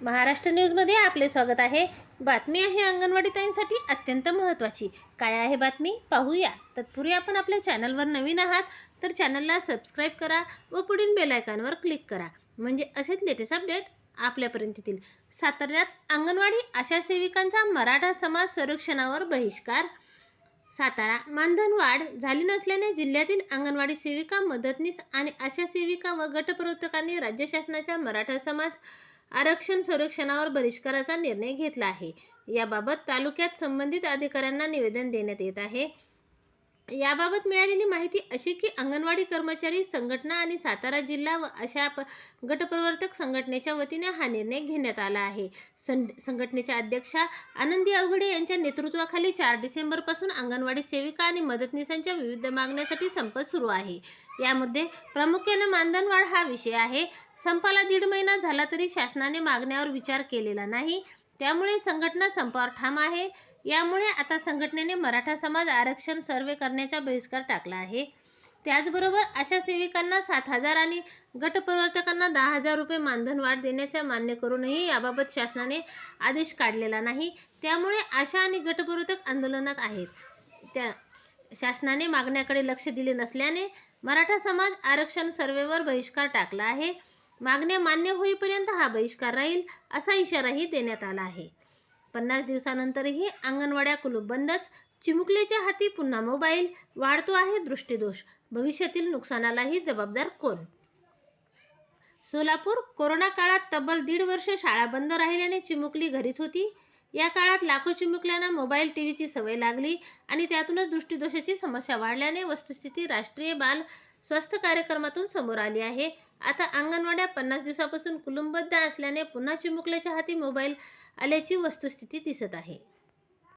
महाराष्ट्र न्यूजमध्ये आपले स्वागत आहे. बातमी आहे अंगणवाडी ताईंसाठी अत्यंत महत्त्वाची. काय आहे बातमी? पाहूया. तत्पूर्वी आपण आपल्या चॅनलवर नवीन आहात तर चॅनलला सबस्क्राईब करा व पुढील बेलायकॉनवर क्लिक करा. म्हणजे असेच लेटेस्ट अपडेट आपल्यापर्यंत येतील साताऱ्यात अंगणवाडी आशा सेविकांचा मराठा समाज संरक्षणावर बहिष्कार. सातारा मानधन वाढ झाली नसल्याने जिल्ह्यातील अंगणवाडी सेविका मदतनीस आणि आशा सेविका व गटप्रवर्तकांनी राज्य शासनाच्या मराठा समाज आरक्षण संरक्षणावर बहिष्काराचा निर्णय घेतला आहे. याबाबत तालुक्यात संबंधित अधिकाऱ्यांना निवेदन देण्यात येत आहे. याबाबत मिळालेली माहिती अशी की अंगणवाडी कर्मचारी संघटना आणि सातारा जिल्हा व अशा प गटप्रवर्तक संघटनेच्या वतीने हा निर्णय घेण्यात आला आहे. सं संघटनेच्या अध्यक्षा आनंदी अवघडे यांच्या नेतृत्वाखाली चार डिसेंबरपासून अंगणवाडी सेविका आणि मदतनीसांच्या विविध मागण्यासाठी संप सुरू आहे. यामध्ये प्रामुख्याने मानधन वाढ हा विषय आहे. संपाला दीड महिना झाला तरी शासनाने मागण्यावर विचार केलेला नाही. त्यामुळे संघटना संपावर ठाम आहे. यामुळे आता संघटनेने मराठा समाज आरक्षण सर्वे करण्याचा बहिष्कार टाकला आहे. त्याचबरोबर अशा सेविकांना सात हजार आणि गटप्रवर्तकांना दहा हजार रुपये मानधन वाढ देण्याचा मान्य करूनही याबाबत शासनाने आदेश काढलेला नाही. त्यामुळे आशा आणि गटप्रवर्तक आंदोलनात आहेत. त्या शासनाने मागण्याकडे लक्ष दिले नसल्याने मराठा समाज आरक्षण सर्वेवर बहिष्कार टाकला आहे. मागण्या मान्य होईपर्यंत हा बहिष्कार राहील असा इशाराही देण्यात आला आहे. पन्नास दिवसानंतरही अंगणवाड्या कुलूप बंदच चिमुकलेच्या हाती पुन्हा मोबाईल वाढतो आहे दृष्टीदोष भविष्यातील नुकसानालाही जबाबदार कोण? सोलापूर कोरोना काळात तब्बल दीड वर्ष शाळा बंद राहिल्याने चिमुकली घरीच होती. या काळात लाखो चिमुकल्यांना मोबाईल टी व्हीची सवय लागली आणि त्यातूनच दृष्टीदोषाची समस्या वाढल्याने वस्तुस्थिती राष्ट्रीय बाल स्वास्थ्य कार्यक्रमातून समोर आली आहे. आता अंगणवाड्या पन्नास दिवसापासून कुलुंबद्ध असल्याने पुन्हा चिमुकल्याच्या हाती मोबाईल आल्याची वस्तुस्थिती दिसत आहे.